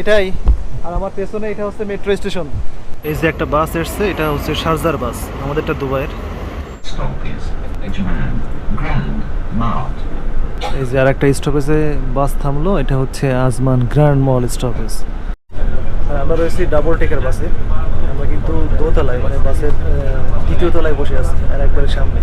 এটাই। আর আমার পেছনে এটা হচ্ছে মেট্রো স্টেশন এই যে একটা বাস এসছে এটা হচ্ছে শারজার বাস আমাদেরটা দুবাইয়ের. এই যে আর একটা স্টপেজে বাস থামলো এটা হচ্ছে আজমান গ্র্যান্ড মল স্টপেজ আর আমরা রয়েছি ডাবল টেকার বাসে আমরা কিন্তু দোতলায় মানে বাসের দ্বিতীয় তলায় বসে আছি আর একবারে সামনে।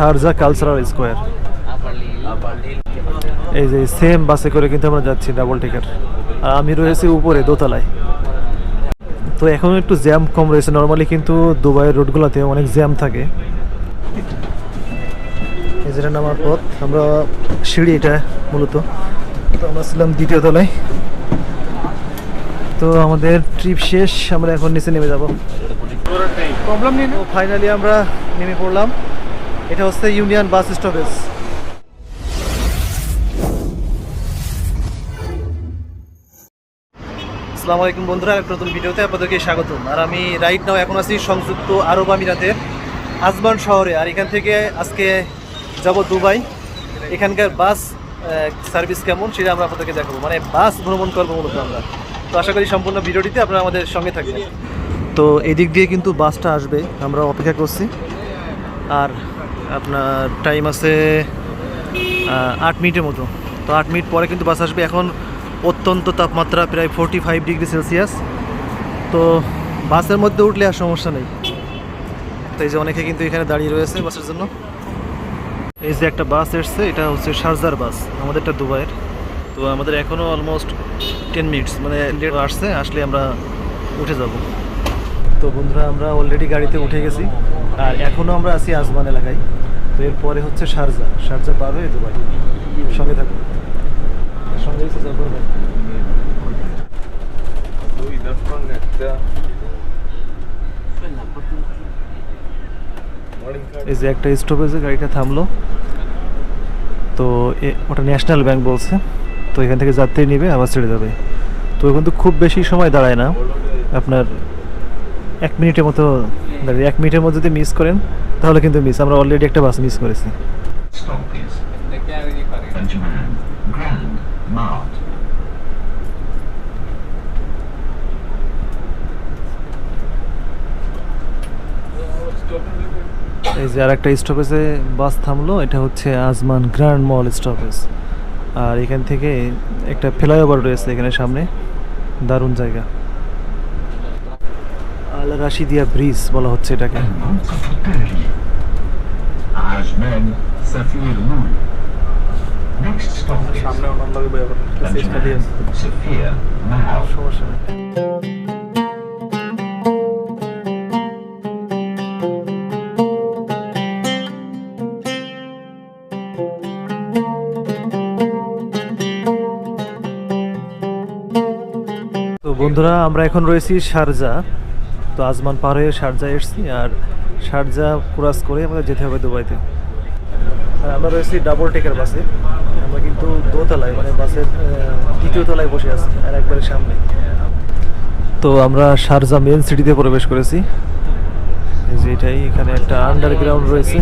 শারজা কালচারাল স্কোয়ার এই যে সেম বাসে করে কিন্তু আমরা যাচ্ছি ডাবল টিকেট আর আমি রয়েছি উপরে, দোতলায়। তো এখন একটু জ্যাম কম রয়েছে। নর্মালি কিন্তু দুবাইয়ের রোডগুলোতে অনেক জ্যাম থাকে। এই যেটা নামার পথ। আমরা সিঁড়ি এটা মূলত। তো আমরা ছিলাম দ্বিতীয় তলায়। তো আমাদের ট্রিপ শেষ। আমরা এখন নিচে নেমে যাব। ফাইনালি আমরা নেমে পড়লাম। এটা হচ্ছে ইউনিয়ন বাস স্টপেজ। আসসালামু আলাইকুম বন্ধুরা একটা নতুন ভিডিওতে আপনাদেরকে স্বাগতম। আর আমি রাইট নাও এখন আছি সংযুক্ত আরব আমিরাতের আজমান শহরে। আর এখান থেকে আজকে যাব দুবাই। এখানকার বাস সার্ভিস কেমন সেটা আমরা আপনাদেরকে দেখাবো। মানে বাস ভ্রমণ করব মূলত আমরা। তো আশা করি সম্পূর্ণ ভিডিওটিতে আপনারা আমাদের সঙ্গে থাকবেন। তো এদিক দিয়ে কিন্তু বাসটা আসবে, আমরা অপেক্ষা করছি। আর আপনার টাইম আছে আট মিনিটের মতো। তো আট মিনিট পরে কিন্তু বাস আসবে। এখন অত্যন্ত তাপমাত্রা, প্রায় ফোরটি ফাইভ ডিগ্রি সেলসিয়াস তো বাসের মধ্যে উঠলে আর সমস্যা নেই। তো এই যে অনেকে কিন্তু এখানে দাঁড়িয়ে রয়েছে বাসের জন্য। এই যে একটা বাস এসছে, এটা হচ্ছে শারজার বাস, আমাদেরটা দুবাইয়ের। তো আমাদের এখনও অলমোস্ট টেন মিনিটস মানে লেট আসছে, আসলে আমরা উঠে যাব। তো বন্ধুরা, আমরা অলরেডি গাড়িতে উঠে গেছি। আর এখনও আমরা আছি আজমান এলাকায়। তো এরপরে হচ্ছে শারজা। শারজা পার হয়ে দুবাই। সঙ্গে থাকুন সঙ্গে যাব ভাই এই যে একটা স্টপেজে গাড়িটা থামলো। তো ওটা ন্যাশনাল ব্যাংক বলছে। তো এখান থেকে যাত্রী নেবে আবার ছেড়ে যাবে। তো কিন্তু খুব বেশি সময় দাঁড়ায় না। আপনার এক মিনিটের মতো দাঁড়িয়ে এক মিনিটের মধ্যে যদি মিস করেন তাহলে কিন্তু মিস আমরা অলরেডি একটা বাস মিস করেছি. এই যে আর একটা স্টপেজে বাস থামলো এটা হচ্ছে আজমান গ্র্যান্ড মল স্টপেজ আর এখান থেকে একটা ফ্লাইওভার রয়েছে এখানে সামনে। দারুণ জায়গা। রাশিদিয়া ব্রিজ বলা হচ্ছে এটাকে. সমস্যা বন্ধুরা আমরা এখন রয়েছি শারজা তো আজমান পার হয়ে শারজা এসেছি আর শারজা ক্রস করে আমাদের যেতে হবে দুবাইতে। আর আমরা রয়েছি ডাবল টেকের বাসে আমরা কিন্তু দোতলায় মানে বাসের দ্বিতীয় তলায় বসে আছি আর একবারের সামনে। তো আমরা শারজা মেন সিটিতে প্রবেশ করেছি। এই যে এটাই, এখানে একটা আন্ডারগ্রাউন্ড রয়েছে।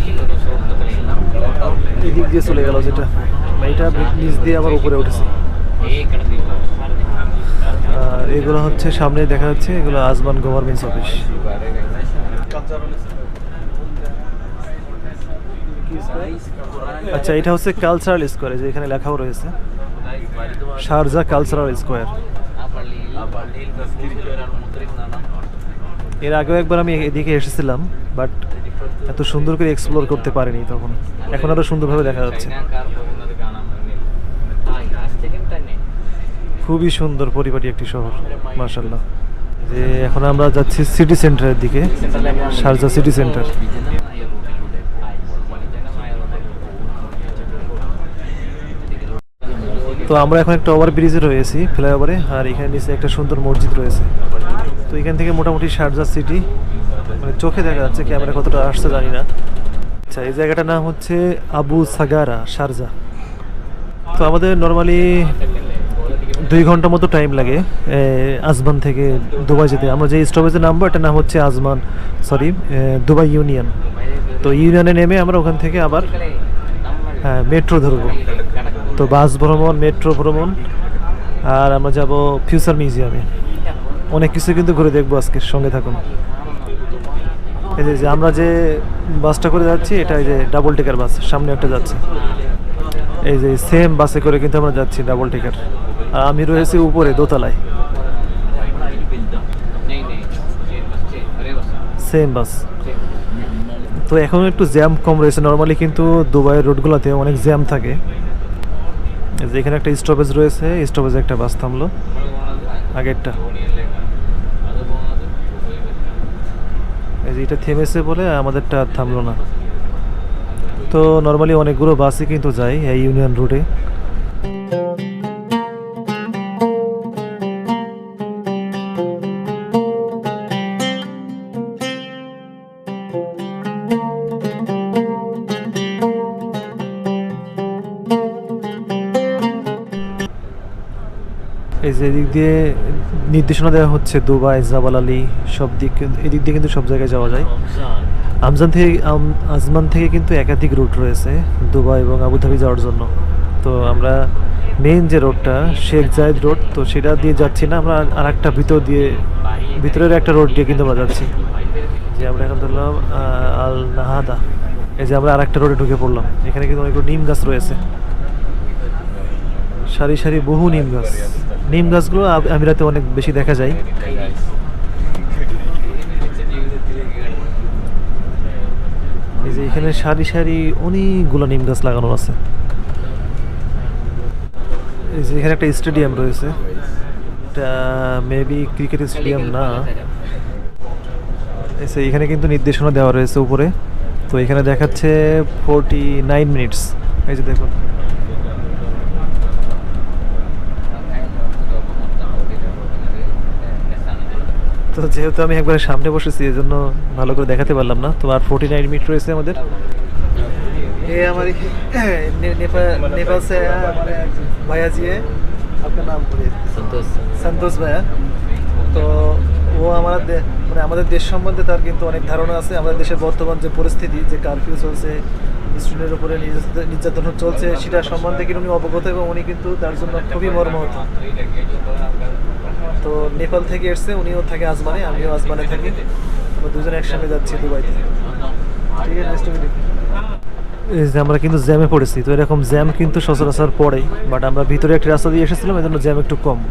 এদিক দিয়ে চলে গেল যেটা। এটা নিচ দিয়ে আবার উপরে উঠেছে। আর এগুলো হচ্ছে সামনে দেখা যাচ্ছে, এগুলো আজমান গভর্নমেন্টস অফিস। আচ্ছা এটা হচ্ছে কালচারাল স্কোয়ার যে এখানে লেখাও রয়েছে। শারজা কালচারাল স্কোয়ার এর আগেও একবার আমি এদিকে এসেছিলাম বাট এত সুন্দর করে এক্সপ্লোর করতে পারিনি তখন। এখন আরও সুন্দরভাবে দেখা যাচ্ছে। খুবই সুন্দর পরিপাটি একটি শহর মার্শাল্লাহ যে এখন আমরা যাচ্ছি সিটি সেন্টারের দিকে শারজা সিটি সেন্টার তো আমরা এখন একটা ওভার ব্রিজে রয়েছি ফ্লাইওভারে আর এখানে নিচে একটা সুন্দর মসজিদ রয়েছে। তো এখান থেকে মোটামুটি শারজা সিটি মানে চোখে দেখা যাচ্ছে ক্যামেরা কতটা আসছে জানি না। আচ্ছা এই জায়গাটার নাম হচ্ছে আবু সাগারা শারজা তো আমাদের নর্মালি দুই ঘণ্টা মতো টাইম লাগে আজমান থেকে দুবাই যেতে। আমরা যে স্টপেজের নামবো, এটার নাম হচ্ছে আজমান সরি দুবাই ইউনিয়ন তো ইউনিয়নে নেমে আমরা ওখান থেকে আবার হ্যাঁ মেট্রো ধরবো। তো বাস ভ্রমণ মেট্রো ভ্রমণ, আর আমরা যাব ফিউচার মিউজিয়ামে অনেক কিছু কিন্তু ঘুরে দেখব আজকে, সঙ্গে থাকুন। এই যে- আমরা যে বাসটা করে যাচ্ছি, এটা এই যে ডাবল টিকার বাস সামনে একটা যাচ্ছে। এই যে সেম বাসে করে কিন্তু আমরা যাচ্ছি ডাবল টিকার আমি রয়েছি উপরে, দোতলায়। সেম বাস তো এখন একটু জ্যাম কম রয়েছে। নর্মালি কিন্তু দুবাইয়ের রোডগুলোতে অনেক জ্যাম থাকে। যেখানে একটা স্টপেজ রয়েছে স্টপেজে একটা বাস থামলো। আগেরটা। এই যে এটা থেমেছে বলে আমাদেরটা থামলো না। তো নর্মালি অনেকগুলো বাসই কিন্তু যায় এই ইউনিয়ন রুটে এই যে এদিক দিয়ে নির্দেশনা দেওয়া হচ্ছে দুবাই জাবাল আলী সব দিক এদিক দিয়ে কিন্তু সব জায়গায় যাওয়া যায়। আমজান থেকে আজমান থেকে কিন্তু একাধিক রুট রয়েছে দুবাই এবং আবুধাবি যাওয়ার জন্য। তো আমরা মেইন যে রোডটা শেখ জায়েদ রোড তো সেটা দিয়ে যাচ্ছি না আমরা আর একটা ভিতর দিয়ে ভিতরের একটা রোড দিয়ে কিন্তু আমরা যাচ্ছি। যে আমরা এখন ধরলাম আল নাহাদা এই যে আমরা আর একটা রোডে ঢুকে পড়লাম এখানে কিন্তু অনেকগুলো নিম গাছ রয়েছে। সারি সারি বহু নিম গাছ। নিম গাছগুলো আমিরাতে অনেক বেশি দেখা যায়। এই যে এখানে সারি সারি অনেকগুলো নিম গাছ লাগানো আছে। এই যে এখানে একটা স্টেডিয়াম রয়েছে। এটা মেবি ক্রিকেট স্টেডিয়াম না। এখানে কিন্তু নির্দেশনা দেওয়া রয়েছে উপরে। তো এখানে দেখাচ্ছে ফোরটি নাইন মিনিটস এই যে দেখুন। তো যেহেতু আমি একবারে সামনে বসেছি এই জন্য ভালো করে দেখাতে পারলাম না। তোমার আর ফোর্টি নাইন মিনিট রয়েছে আমাদের। এ আমার নেপাল সে মানে ভাইয়া জি আপনার নাম বলি। সন্তোষ সন্তোষ ভাইয়া। তো ও আমার মানে আমাদের দেশ সম্বন্ধে তার কিন্তু অনেক ধারণা আছে। আমাদের দেশের বর্তমান যে পরিস্থিতি যে কারফিউ চলছে স্টুডেন্টের উপরে নির্যাতন- চলছে সেটা সম্বন্ধে কিন্তু উনি অবগত এবং উনি কিন্তু তার জন্য খুবই মর্মাহত। তো নেপাল থেকে এসছে, উনিও থাকে আজমানে আমিও আজমানে থাকি। আমরা দুজনে একসঙ্গে যাচ্ছি দুবাইতে। ঠিক আছে. এই যে আমরা কিন্তু জ্যামে পড়েছি, তো এরকম জ্যাম কিন্তু সচরাচর পড়ে বাট আমরা ভিতরে একটা রাস্তা দিয়ে এসেছিলাম এই জন্য জ্যাম একটু কম।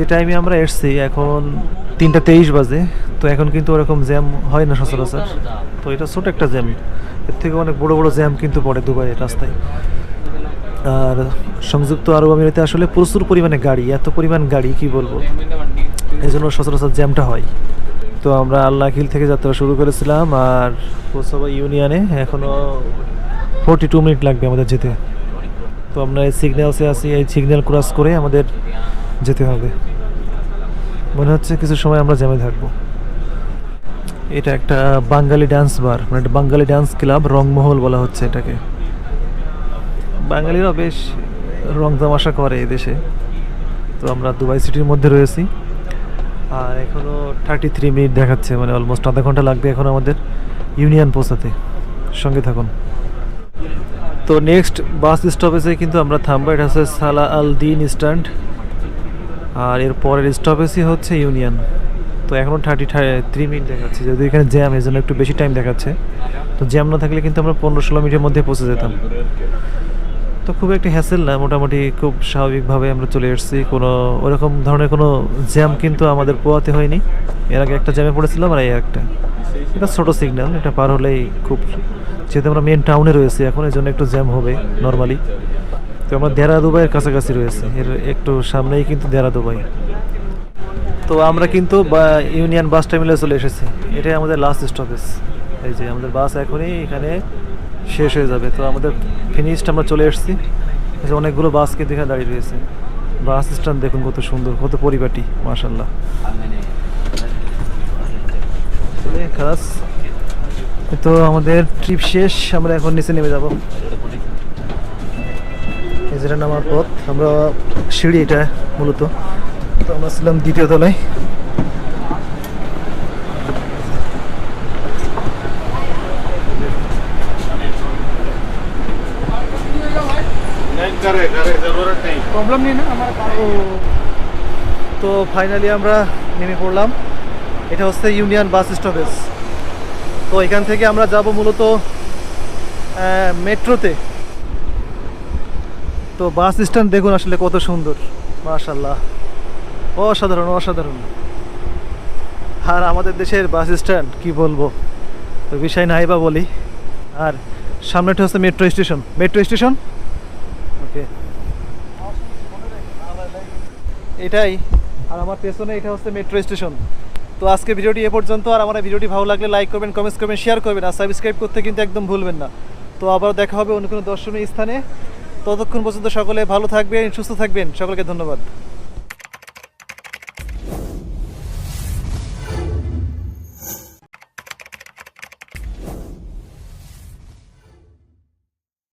যে টাইমে আমরা এসছি, এখন তিনটা তেইশ বাজে, তো এখন কিন্তু ওরকম জ্যাম হয় না সচরাচর। তো এটা ছোট একটা জ্যাম এর থেকে অনেক বড় বড় জ্যাম কিন্তু পড়ে দুবাইয়ের রাস্তায়। আর সংযুক্ত আরব আমিরাতে আসলে প্রচুর পরিমাণে গাড়ি, এত পরিমাণ গাড়ি, কি বলব? এই জন্য সচরাচর জ্যামটা হয়। তো আমরা আল্লাহ আল্লাহিল থেকে যাত্রা শুরু করেছিলাম, আর পৌঁছাবো ইউনিয়নে এখনও ফোরটি টু মিনিট লাগবে আমাদের যেতে। তো আমরা এই সিগন্যালসে আছি, এই সিগন্যাল ক্রস করে আমাদের যেতে হবে। মনে হচ্ছে কিছু সময় আমরা জ্যামে থাকব। এটা একটা বাঙালি ডান্স বার মানে একটা বাঙালি ডান্স ক্লাব রংমহল বলা হচ্ছে এটাকে। বাঙালিরা বেশ রং তামাশা করে এই দেশে। তো আমরা দুবাই সিটির মধ্যে রয়েছি। আর এখনও থার্টি থ্রি মিনিট দেখাচ্ছে মানে অলমোস্ট আধা ঘণ্টা লাগবে এখন আমাদের ইউনিয়ন পৌঁছাতে। সঙ্গে থাকুন। তো নেক্সট বাস স্টপেজে কিন্তু আমরা থামবো। এটা হচ্ছে সালা আল দিন স্ট্যান্ড আর এর পরের স্টপেজই হচ্ছে ইউনিয়ন তো এখনও থার্টি থ্রি মিনিট দেখাচ্ছে। যদি এখানে জ্যাম এই জন্য একটু বেশি টাইম দেখাচ্ছে। তো জ্যাম না থাকলে কিন্তু আমরা পনেরো, ষোলো মিনিটের মধ্যে পৌঁছে যেতাম। তো খুব একটা হ্যাসেল না। মোটামুটি খুব স্বাভাবিকভাবে আমরা চলে এসেছি। কোনো ওরকম ধরনের কোনো জ্যাম কিন্তু আমাদের পোয়াতে হয়নি। এর আগে একটা জ্যামে পড়েছিলাম আর এই একটা। এটা ছোটো সিগন্যাল এটা পার হলেই খুব যেহেতু আমরা মেন টাউনে রয়েছি এখন এই জন্য একটু জ্যাম হবে নর্মালি তো আমরা দেরা দুবাইয়ের কাছাকাছি রয়েছে। এর একটু সামনেই কিন্তু দেরা দুবাই তো আমরা কিন্তু ইউনিয়ন বাস টার্মিনালে চলে এসেছি। এটাই আমাদের লাস্ট স্টপেজ এই যে আমাদের বাস এখনই এখানে শেষ হয়ে যাবে। তো আমাদের ফিনিশড আমরা চলে এসেছি। অনেকগুলো বাস কিন্তু এখানে দাঁড়িয়ে রয়েছে। বাস স্ট্যান্ড দেখুন কত সুন্দর, কত পরিপাটি মাশাল্লাহ চলে তো আমাদের ট্রিপ শেষ, আমরা এখন নিচে নেমে যাব। যেটা নামার পথ। আমরা সিঁড়ি এটা মূলত। তো আমরা ছিলাম দ্বিতীয় তলায়। তো ফাইনালি আমরা নেমে পড়লাম। এটা হচ্ছে ইউনিয়ন বাস স্টপেজ তো এখান থেকে আমরা যাব মূলত মেট্রোতে তো বাস স্ট্যান্ড দেখুন আসলে কত সুন্দর। মাশাল্লাহ অসাধারণ অসাধারণ। আর আমাদের দেশের বাস স্ট্যান্ড কি বলব? বিষয় নাই বা বলি। আর সামনেটা হচ্ছে metro station metro station okay এটাই। আর আমার পেছনে এটা হচ্ছে মেট্রো স্টেশন তো আজকে ভিডিওটি এ পর্যন্ত। আর আমার ভিডিওটি ভালো লাগলে লাইক করবেন কমেন্টস করবেন শেয়ার করবেন। আর সাবস্ক্রাইব করতে কিন্তু একদম ভুলবেন না। তো আবার দেখা হবে অন্য কোনো দর্শনীয় স্থানে। ততক্ষণ পর্যন্ত সকলে ভালো থাকবেন সুস্থ থাকবেন। সকলকে ধন্যবাদ।